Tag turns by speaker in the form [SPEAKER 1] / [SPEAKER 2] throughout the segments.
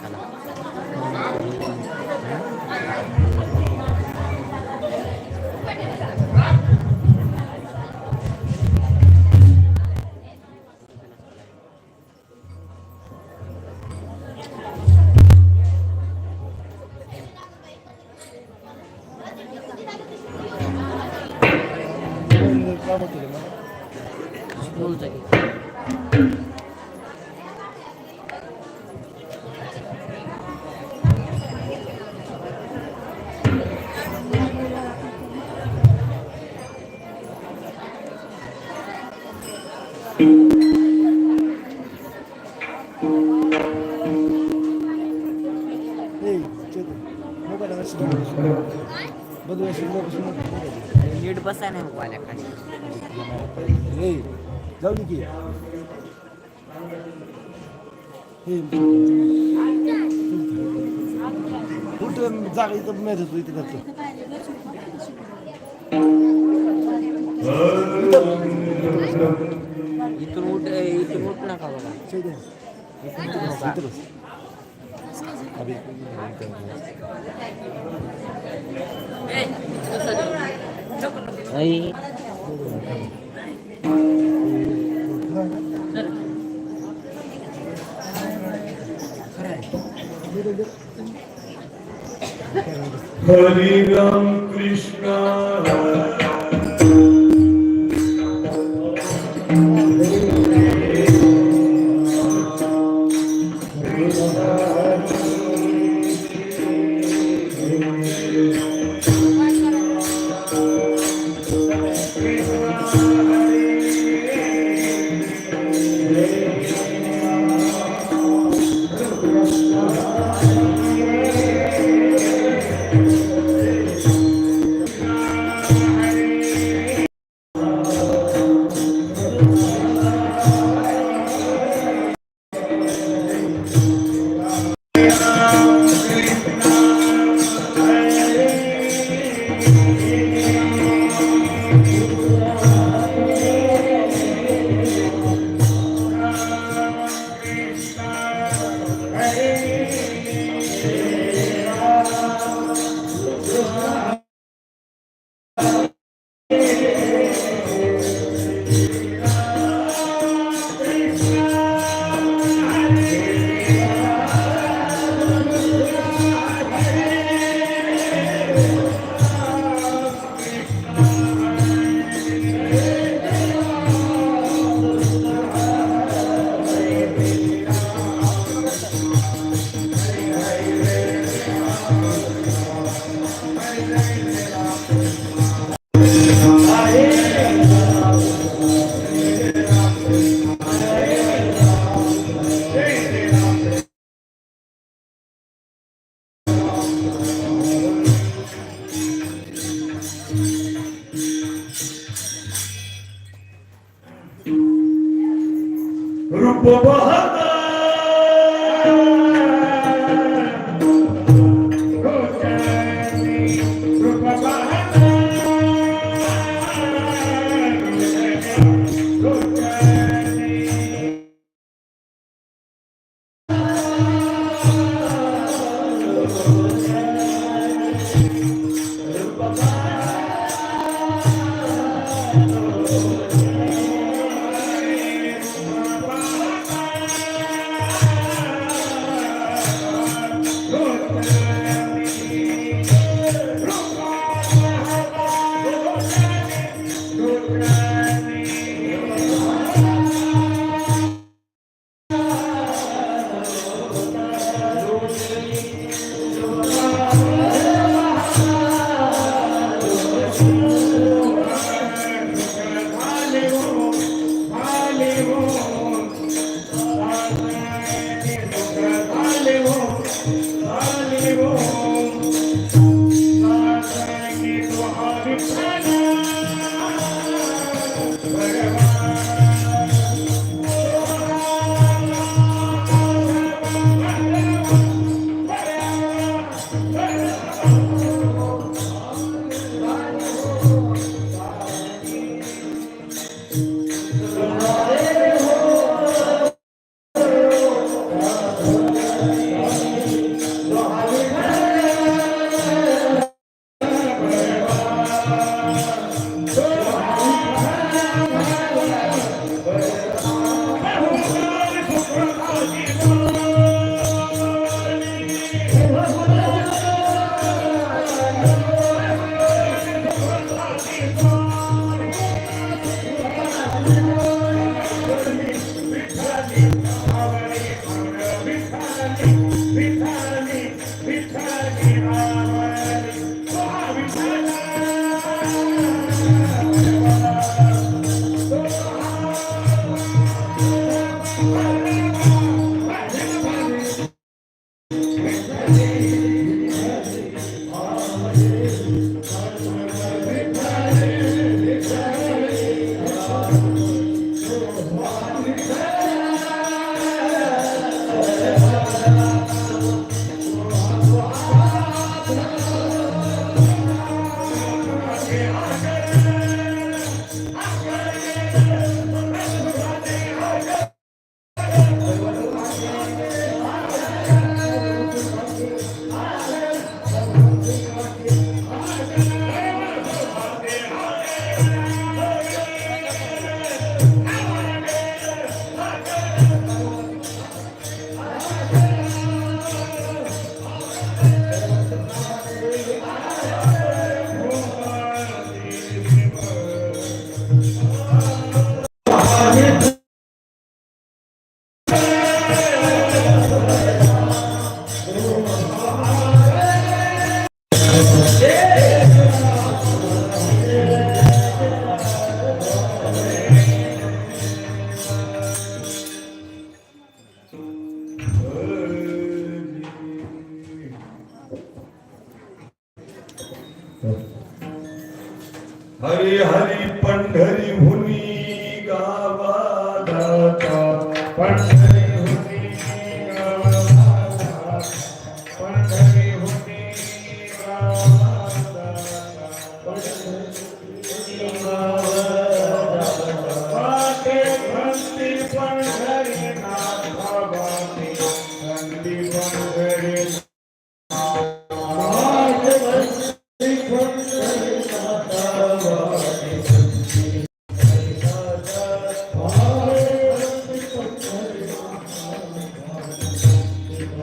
[SPEAKER 1] かな。बसाय नाही मोबाईल खाली
[SPEAKER 2] जाऊ दे की. हे कुठं जागा इथं मिळत होतो इथे करतो
[SPEAKER 1] इथून उठ इथून उठ नका बघा.
[SPEAKER 2] अभि
[SPEAKER 3] এই Hari Ram Krishna que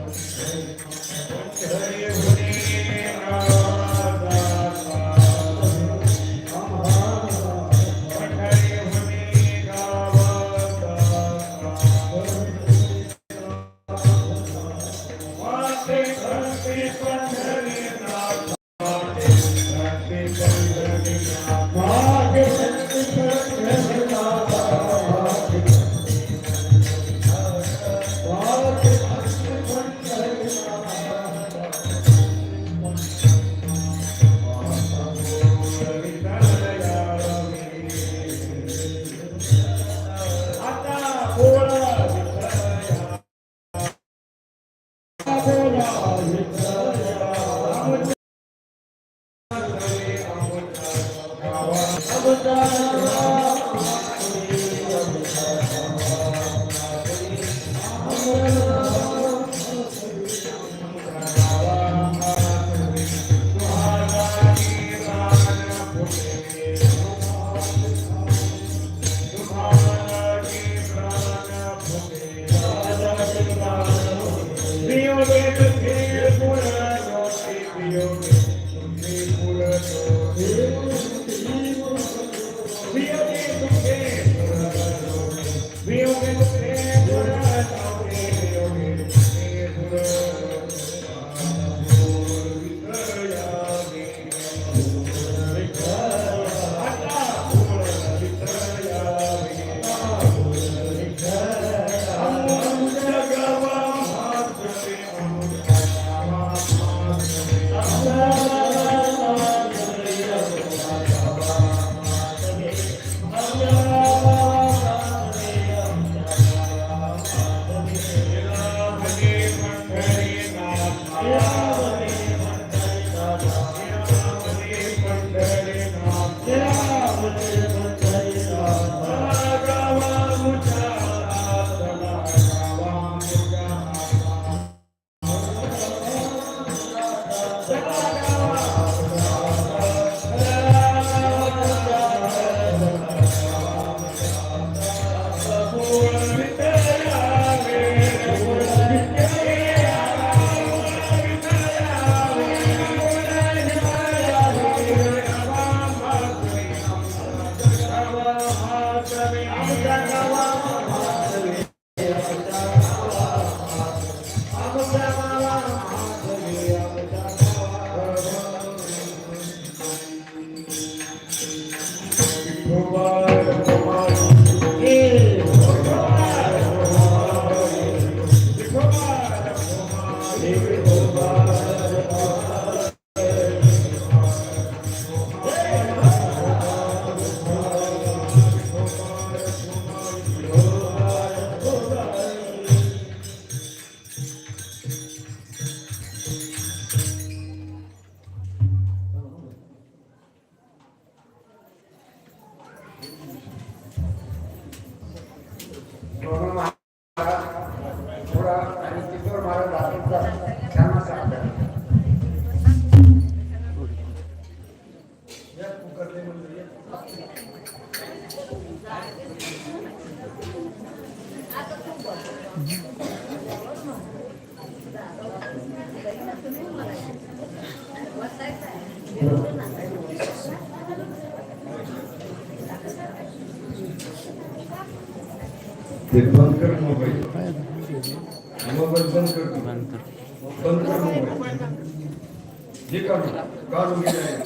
[SPEAKER 3] Hare Thank
[SPEAKER 2] you. बंद कर मोबाइल मोबाइल बंद कर
[SPEAKER 1] बंद कर
[SPEAKER 2] मोबाईल हे काढू काढू